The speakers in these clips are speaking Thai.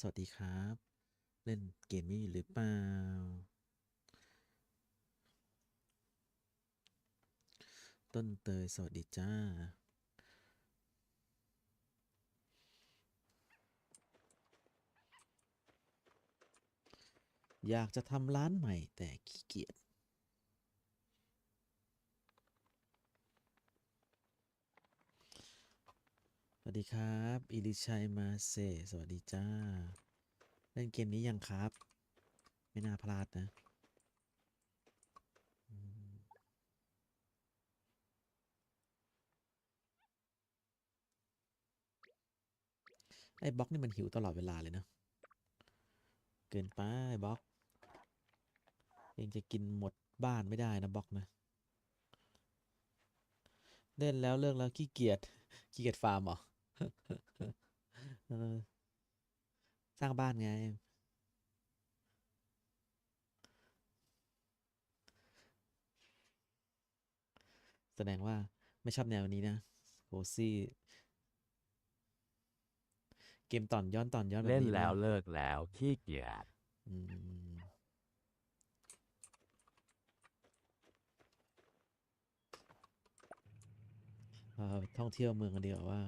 สวัสดีครับ เล่นเกมนี้อยู่หรือเปล่า ต้นเตยสวัสดีจ้า อยากจะทำร้านใหม่แต่ขี้เกียจ สวัสดีครับ อิลิชัยมาเซสวัสดีจ้า เล่นเกมนี้ยังครับ ไม่น่าพลาดนะไอ้บล็อกนี่มันหิวตลอดเวลาเลยนะ เกินไปบล็อกเองจะกินหมดบ้านไม่ได้นะบล็อกนะ เล่นแล้วเลิกแล้วขี้เกียจขี้เกียจฟาร์มเหรอเออ สร้างบ้านไง แสดงว่าไม่ชอบแนวนี้นะโคซี่ เกมตอนย้อนตอนย้อนแบบเล่นนี้แล้วนะเลิกแล้วขี้เกียจอืมเอ่อท่องเที่ยวเมืองกันดีกว่าว่า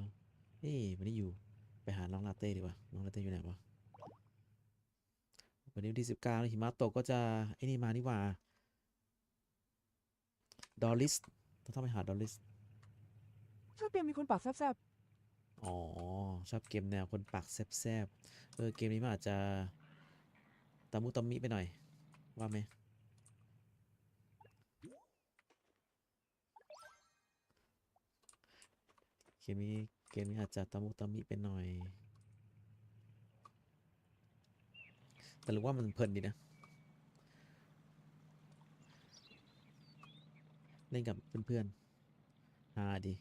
เอ๊ะวันนี้อยู่ไปหาน้องลาเต้ดีกว่าน้องลาเต้อยู่ไหนวะวันนี้วันที่สิบเก้าหิมะตกก็จะไอ้นี่มานี่หว่าดอลลิสต้องต้องไปหาดอลลิสชอบเกมมีคนปากแซบอ๋อ ชอบเกมแนวคนปากแซบๆเออเกมนี้มันอาจจะตะมุตะมิไปหน่อย ว่าไหมเกมนี้ เกมนี้อาจจะตะมุตะมิไปหน่อย แต่รู้ว่ามันเพลินดีนะ เล่นกับเพื่อนๆฮาดี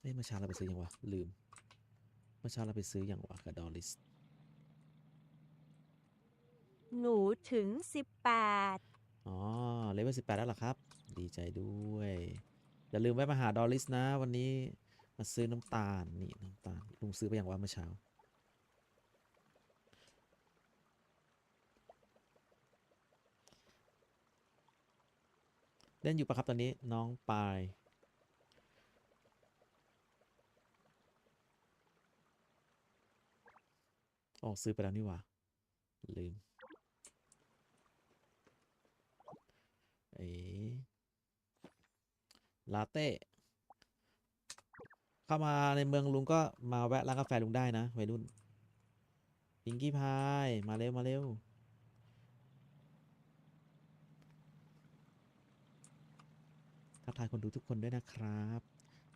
เอ้ยมื่อเช้าเราไปซื้ออยังวะ ลืมมื่อเช้าเราไปซื้อยังวะกับดอลลิส หนูถึง 18 อ๋อ เลเวลสิบแปดแล้วเหรอครับ ดีใจด้วย อย่าลืมแวะมาหาดอลลิสนะ วันนี้มาซื้อน้ำตาล นี่ น้ำตาล ลุงซื้อไปอย่างว่าเมื่อเช้า เล่นอยู่ปะครับตอนนี้น้องปายออกซื้อไปแล้วนี่หว่าลืม เอ๋ ลาเต้ เข้ามาในเมืองลุงก็มาแวะร้านกาแฟลุงได้นะวัยรุ่นพิงกี้พาย มาเร็ว มาเร็ว ทักทายคนดูทุกคนด้วยนะครับ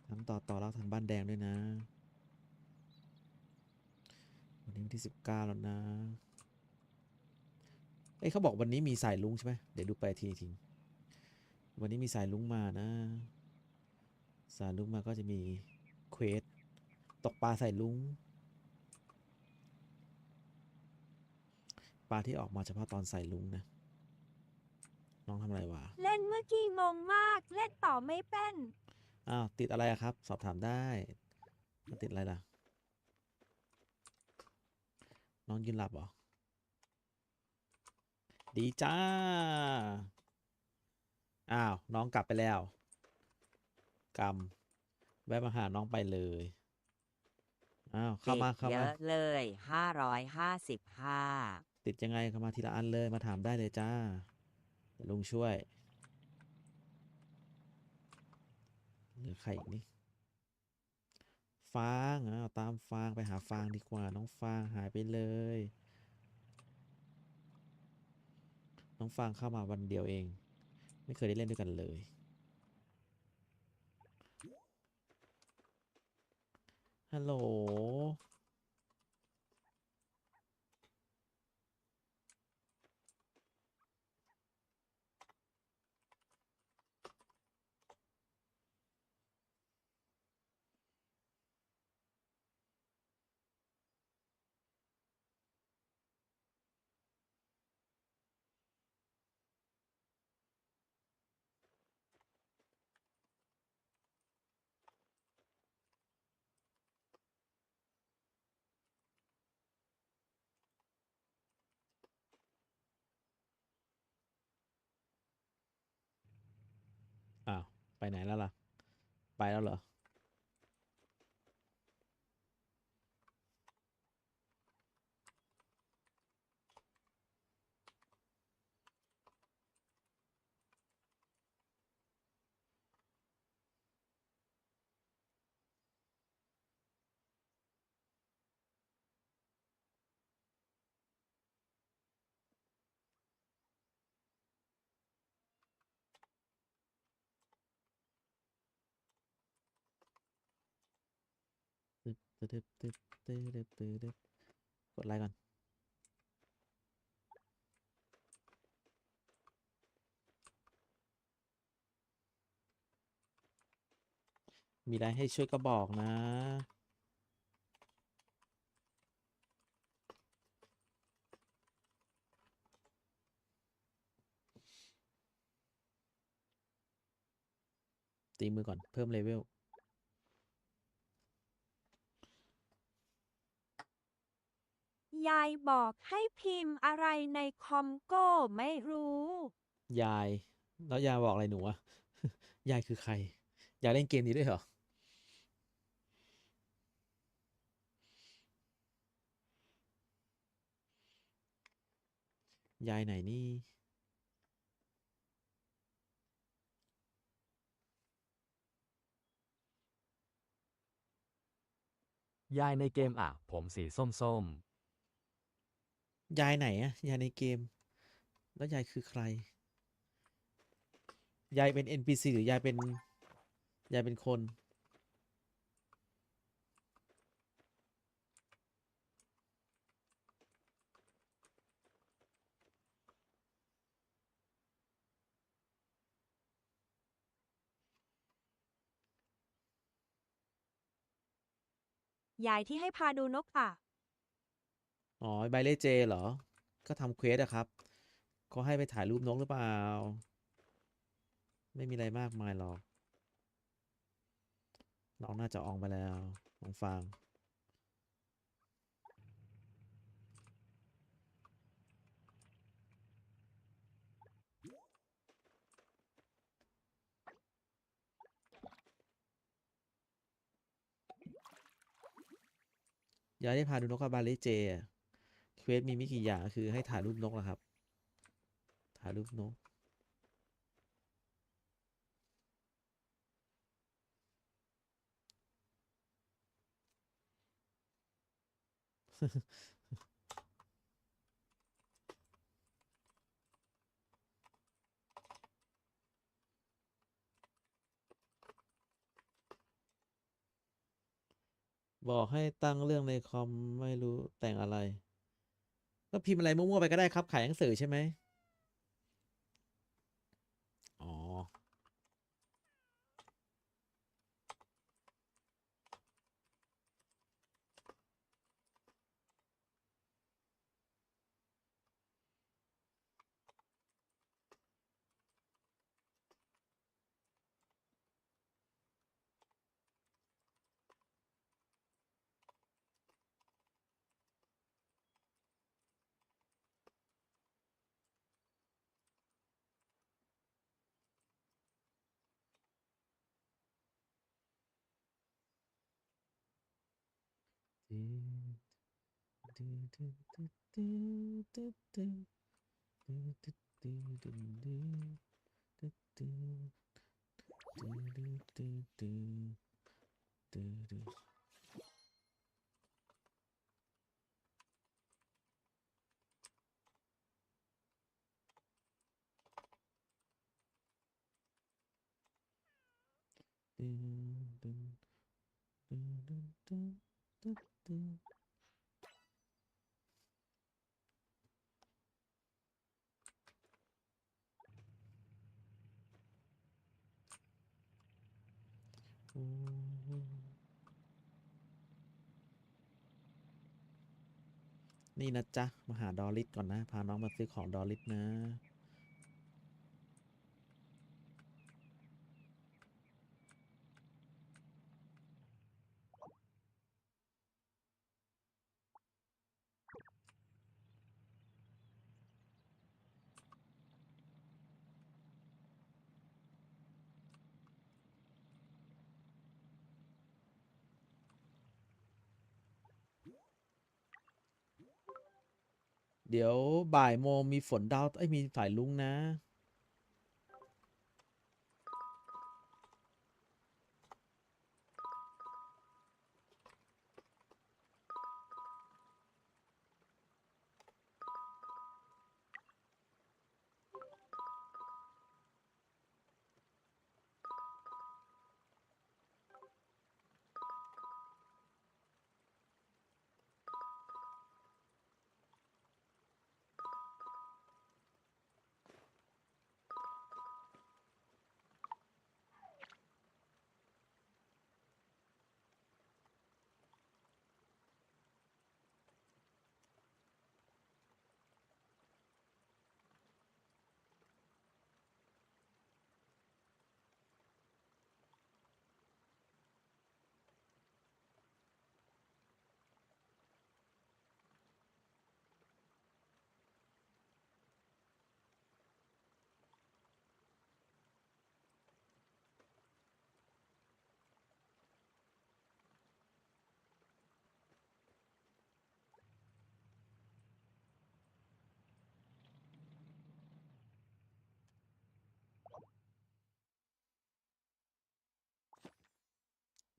ทั้งต่อต่อแล้วทางบ้านแดงด้วยนะ วันนี้วันที่สิบเก้าแล้วนะ เอ้ยเขาบอกวันนี้มีสายลุงใช่ไหมเดี๋ยวดูไปทีทิ้ง วันนี้มีสายลุงมานะ สายลุงมาก็จะมีเควสตกปลาใส่ลุง ปลาที่ออกมาเฉพาะตอนใส่ลุงนะ น้องทำอะไรวะ เล่นเมื่อกี้งงมาก เล่นต่อไม่เป็น อ้าว ติดอะไรอะครับ สอบถามได้มันติดอะไรล่ะ น้องยืนหลับเหรอ ดีจ้า อ้าว น้องกลับไปแล้วกำแวะมาหาน้องไปเลย อ้าว เข้ามาเข้าเยมา อะเลยห้าร้อยห้าสิบห้าติดยังไงเข้ามาทีละอันเลยมาถามได้เลยจ้าเดี๋ยวลุงช่วยเหลือใครอีกนี่ฟางอ้าวตามฟางไปหาฟางดีกว่า น้องฟางหายไปเลย น้องฟางเข้ามาวันเดียวเอง ไม่เคยได้เล่นด้วยกันเลย ฮัลโหล ไปไหนแล้วล่ะ ไปแล้วเหรอ ตึ๊บตึ๊บตึ๊บตึ๊บตึ๊บกดไลค์ก่อน มีอะไรให้ช่วยก็บอกนะตีมือก่อนเพิ่มเลเวล ยายบอกให้พิมพ์อะไรในคอมโก้ไม่รู้ ยาย แล้วยายบอกอะไรหนูอะ ยายคือใครอยากเล่นเกมนี้ด้วยเหรอ ยายไหนนี่ยายในเกมอะ ผมสีส้ม ยายไหนอะยายในเกม แล้วยายคือใคร ยายเป็น NPC หรือยายเป็น ยายเป็นคน ยายที่ให้พาดูนกอะ อ๋อใบเล่เจเหรอ ก็ทำเควสอะครับเขาให้ไปถ่ายรูปนกหรือเปล่า ไม่มีอะไรมากมายหรอก น้องน่าจะอองไปแล้วน้องฟางยายได้พาดูนกกับบาเล่เจอะ ควสมีไม่กี่อย่างคือให้ถ่ายรูปนกแหละครับ ถ่ายรูปนก บอกให้ตั้งเรื่องในคอมไม่รู้แต่งอะไร ก็พิมพ์อะไรมั่วๆไปก็ได้ครับขายหนังสือใช่ไหม do นี่นะจ๊ะ มาหาดอลลิสก่อนนะ พาน้องมาซื้อของดอลลิสนะ เดี๋ยวบ่ายโมงมีฝนดาวไอ้ยมีสายลุงนะ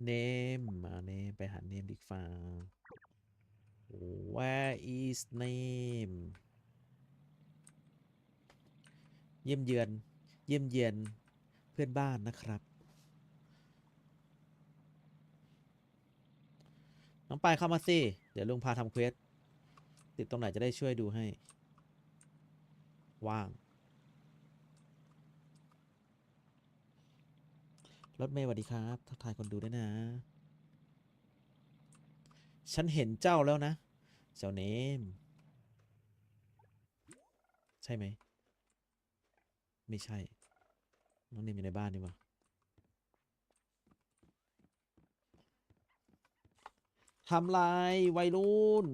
เนมมาเนมไปหาเนมดีกว่า Where is name เยี่ยมเยือน เยี่ยมเยียนเพื่อนบ้านนะครับ น้องปายเข้ามาสิ เดี๋ยวลุงพาทำเควส ติดตรงไหนจะได้ช่วยดูให้ ว่าง รถเมย์สวัสดีครับทักทายคนดูด้วยนะ ฉันเห็นเจ้าแล้วนะ เจ้าเนม ใช่ไหม ไม่ใช่ น้องเนมอยู่ในบ้านนี่ว่าทำลายวัยรุ่น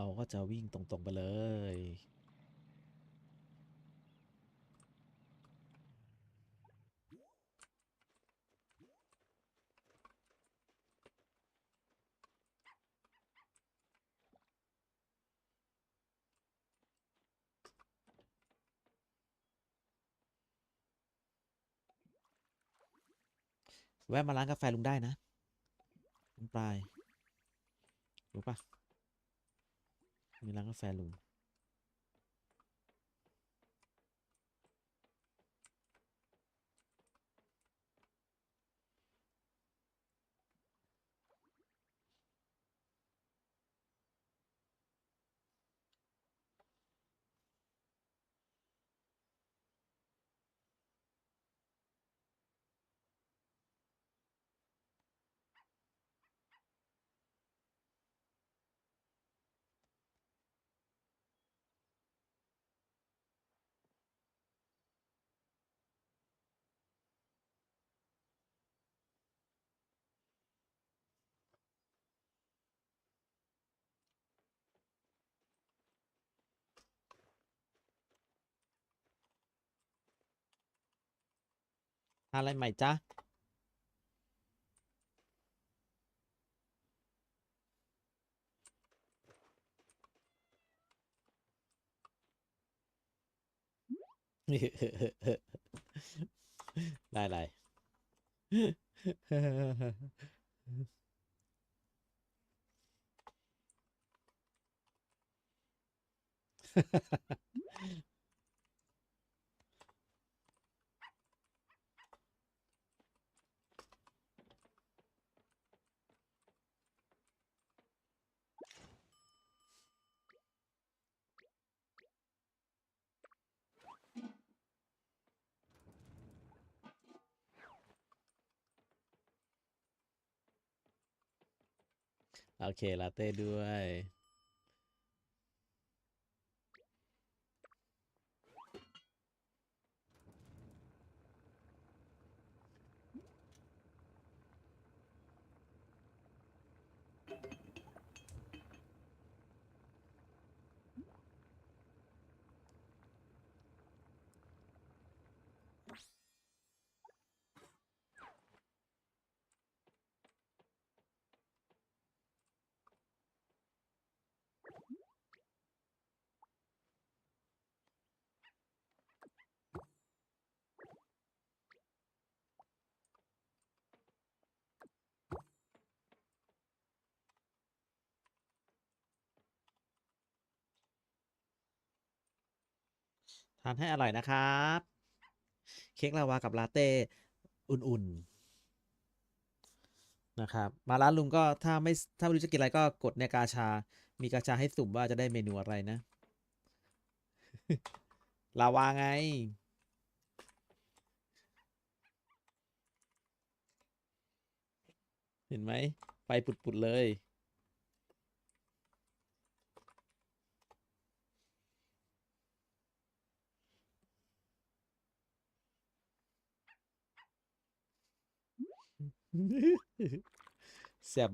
เราก็จะวิ่งตรงๆไปเลย แวะมาร้านกาแฟลุงได้นะลุงปลาย รู้ปะ มีร้ อะไรใหม่จ๊ะ ได้ได้ โอเคลาเต้ด้วย ทานให้อร่อยนะครับ เค้กลาวากับลาเต้ อุ่นๆ นะครับ มาร้านลุงก็ถ้าไม่ถ้าไม่รู้จะกินอะไรก็กดในกาชา มีกาชาให้สุ่มว่าจะได้เมนูอะไรนะ ลาวาไงเห็นไหมไฟปุดๆเลย แซ่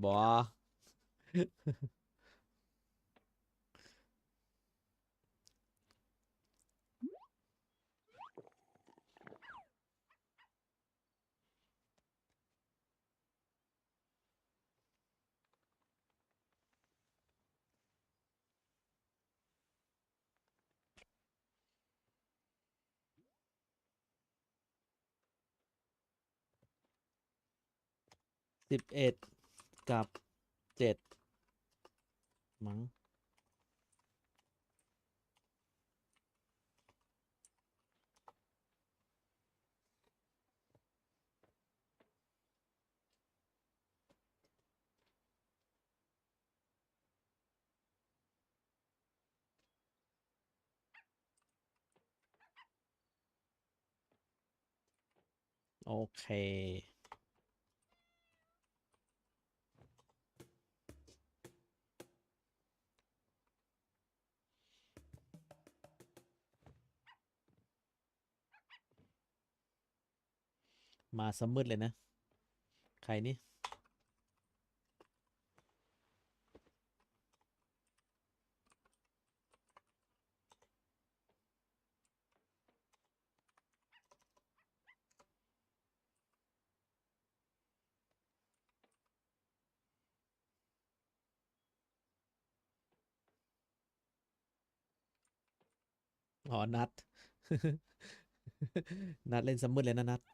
สิบเอ็ดกับเจ็ดมั้งโอเค มาสมืดเลยนะ ใครนี่อ๋อนัด นัดเล่นสมืดเลยนะนัด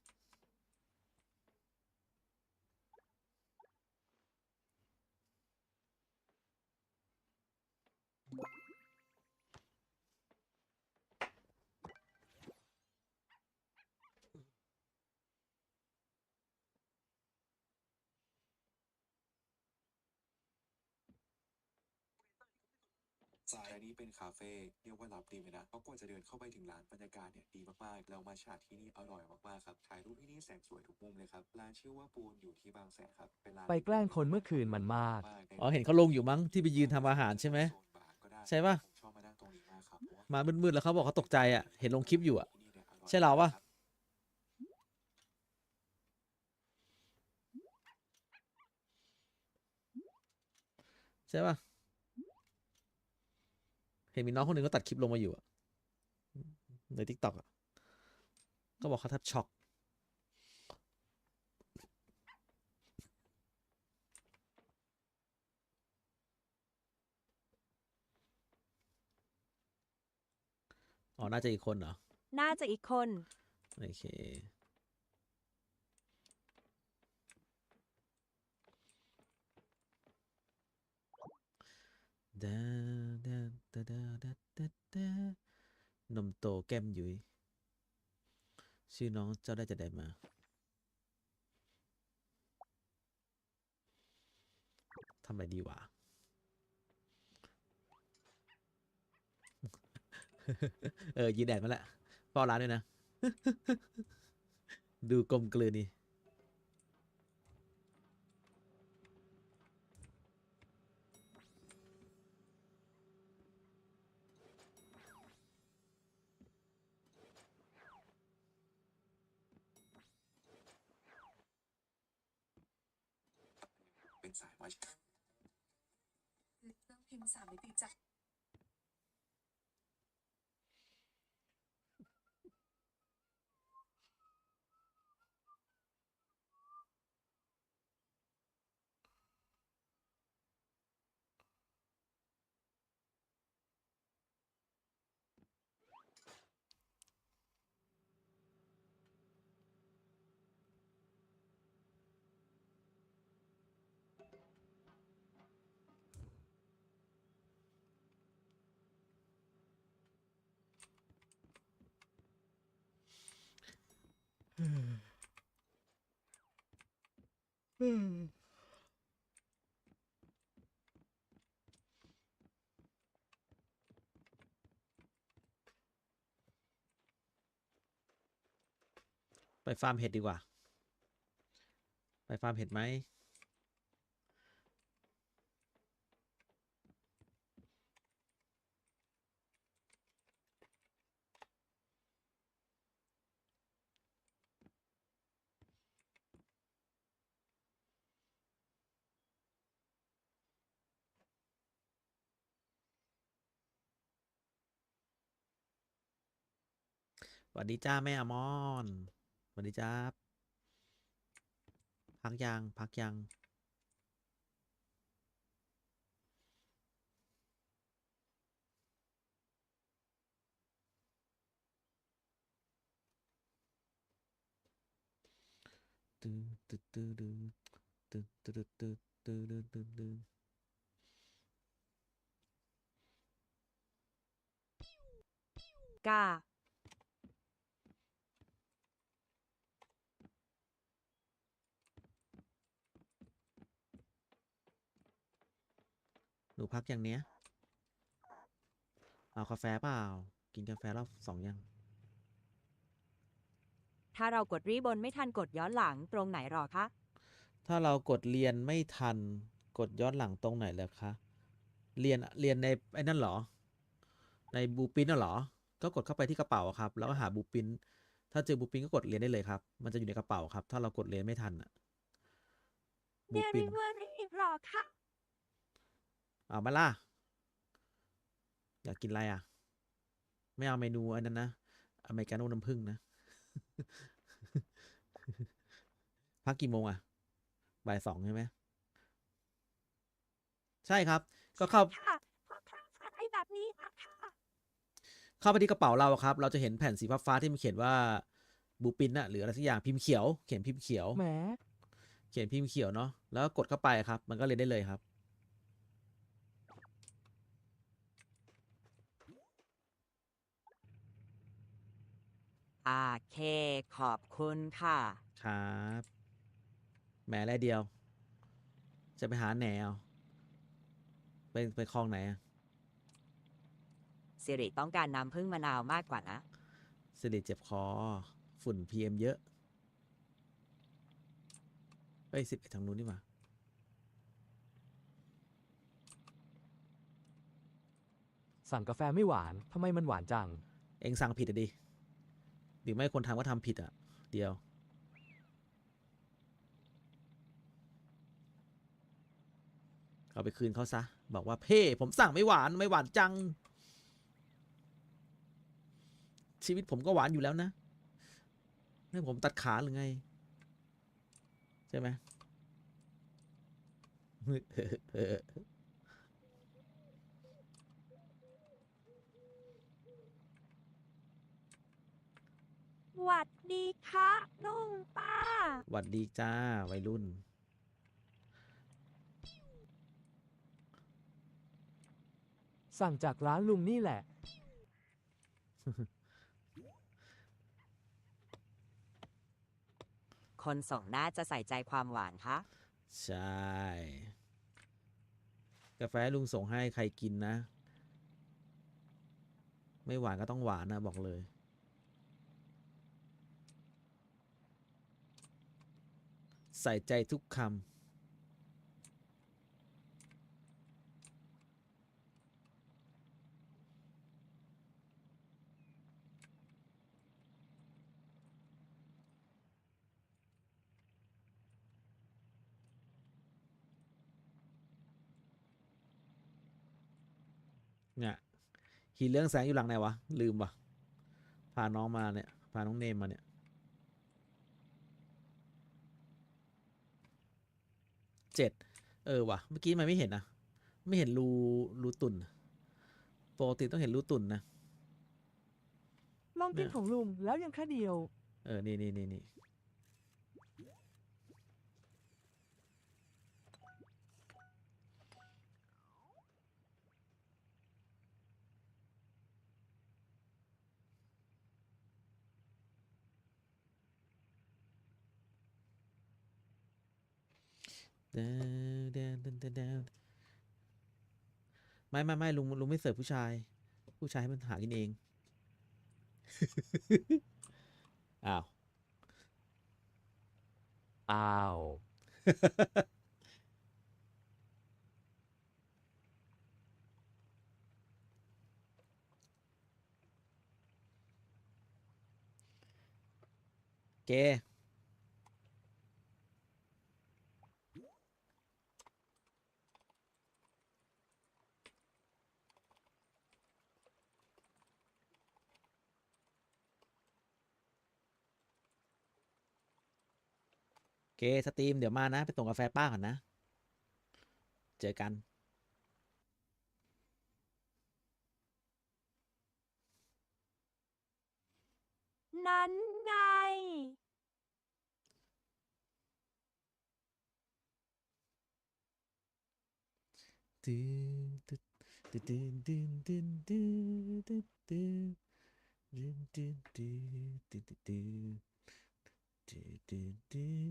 สายนี้เป็นคาเฟ่เรียกว่าลับดีไหมนะเพราะกว่าจะเดินเข้าไปถึงร้านบรรยากาศเนี่ยดีมากๆแล้วมาฉาที่นี่อร่อยมากๆครับถ่ายรูปที่นี่แสงสวยทุกมุมเลยครับร้านชื่อว่าปูนอยู่ที่บางแสนครับเป็นร้านไปแกล้งคนเมื่อคืนมันมาก อ๋อเห็นเขาลงอยู่มั้งที่ไปยืนทำอาหารใช่ไหมโซนบาร์ก็ได้ใช่ปะ ผมชอบมานั่งตรงนี้มากครับเพราะว่ามามืดๆแล้วเขาบอกเขาตกใจอะ เห็นลงคลิปอยู่อะ ที่นี่นี่ยออยใช่เราปะครับใช่ป่ะ เห็นมีน้องคนหนึ่งก็ตัดคลิปลงมาอยู่อะในทิกตอกอะก็บอกเขาแทบช็อก อ๋อ น่าจะอีกคนเหรอ น่าจะอีกคน โอเค ดาดา ดดดดดนมโตแก้มยุ้ยชื่อน้องเจ้าได้จะได้มา ทำอะไรดีวะ เออยีแดดมาแล้วเฝ้าร้านด้วยนะ ดูกลมกลืนนี่ ไปฟาร์มเห็ดดีกว่า ไปฟาร์มเห็ดไหม สวัสดีจ้าแม่อมอนสวัสดีจ้าพักยังพักยังตึ๊ดตึ๊ดตึ๊ดตึ๊ดตึ๊ดตึ๊ดตึ๊ดตึ๊ดตึ๊ดตึ๊ดกา นูพักอย่างเนี้ย เอากาแฟเปล่า กินกาแฟรอบสองยัง ถ้าเรากดรีบนไม่ทันกดย้อนหลังตรงไหนหรอคะ ถ้าเรากดเรียนไม่ทัน กดย้อนหลังตรงไหนเลยคะ เรียน เรียนในไอ้นั่นเหรอ ในบูปินน่ะเหรอ ก็กดเข้าไปที่กระเป๋าครับ แล้วก็หาบูปิน ถ้าเจอบูปินก็กดเรียนได้เลยครับ มันจะอยู่ในกระเป๋าครับ ถ้าเรากดเรียนไม่ทันอะเดบูปิลินเวอรี่หรอคะ เอามาล่ะอยากกินอะไรอะ ไม่เอาเมนูอันนั้นนะอเมริกาโน่น้ำผึ้งนะ พักกี่โมงอะ บ่ายสองใช่ไหม ใช่ครับ ก็เข้าค่ะพวกเราอะไรแบบนี้นะคะเข้าไปที่กระเป๋าเราอะครับ เราจะเห็นแผ่นสีฟ้าๆที่มันเขียนว่าบูปินอะหรืออะไรสักอย่างพิมพ์เขียว เขียนพิมพ์เขียว แหม เขียนพิมพ์เขียวเนาะ แล้วก็กดเข้าไปครับ มันก็เรียนได้เลยครับ อ่าเค ขอบคุณค่ะ ครับแหมอะไรเดียว จะไปหาแหนวไปไปคลองไหนอะสิริต้องการน้ำผึ้งมะนาวมากกว่านะ สิริเจ็บคอ ฝุ่น PM เยอะเอ้ยสิบเอ็ดทางนู้นนี่หว่าสั่งกาแฟไม่หวาน ทำไมมันหวานจัง เองสั่งผิดอะดิ หรือไม่คนทำก็ทำผิดอะ เดียว เอาไปคืนเขาซะ บอกว่าเพ่ผมสั่งไม่หวานไม่หวานจัง ชีวิตผมก็หวานอยู่แล้วนะนี่ผมตัดขาหรือไง ใช่ไหม วัดดีค่ะลุงป้า หวัดดีจ้าวัยรุ่น สั่งจากร้านลุงนี่แหละ คนส่งน่าจะใส่ใจความหวานคะใช่ กาแฟลุงส่งให้ใครกินนะ ไม่หวานก็ต้องหวานนะบอกเลย ใส่ใจทุกคำเนี่ยหินเรื่องแสงอยู่หลังไหนวะ ลืมวะพาน้องมาเนี่ย พาน้องเนมมาเนี่ย เจ็ดเออว่ะ เมื่อกี้มันไม่เห็นนะ ไม่เห็นรูรูตุ่นปกติต้องเห็นรูตุ่นนะ ลองกินเนี่ยของลุงแล้วยังแค่เดียว เออ นี่นี่นี่นี่ ดาวดาวดาวดาวดาวไม่ไม่ไม่ลุงลุงไม่เสิร์ฟผู้ชาย ผู้ชายให้มันหากินเอง อ้าว อ้าวเก เกสตรีมเดี๋ยวมานะ ไปส่งกาแฟป้าก่อนนะ เจอกันนั้นไงตึ๊ดตึ๊ดตึ๊ดตึ๊ดตึ๊ดตึ๊ดตึ๊ดตึ๊ดตึ๊ดตึ๊ดตึ๊ดตึ๊ดตึ๊ดตึ๊ดตึ๊ดตึ๊ดตึ๊ด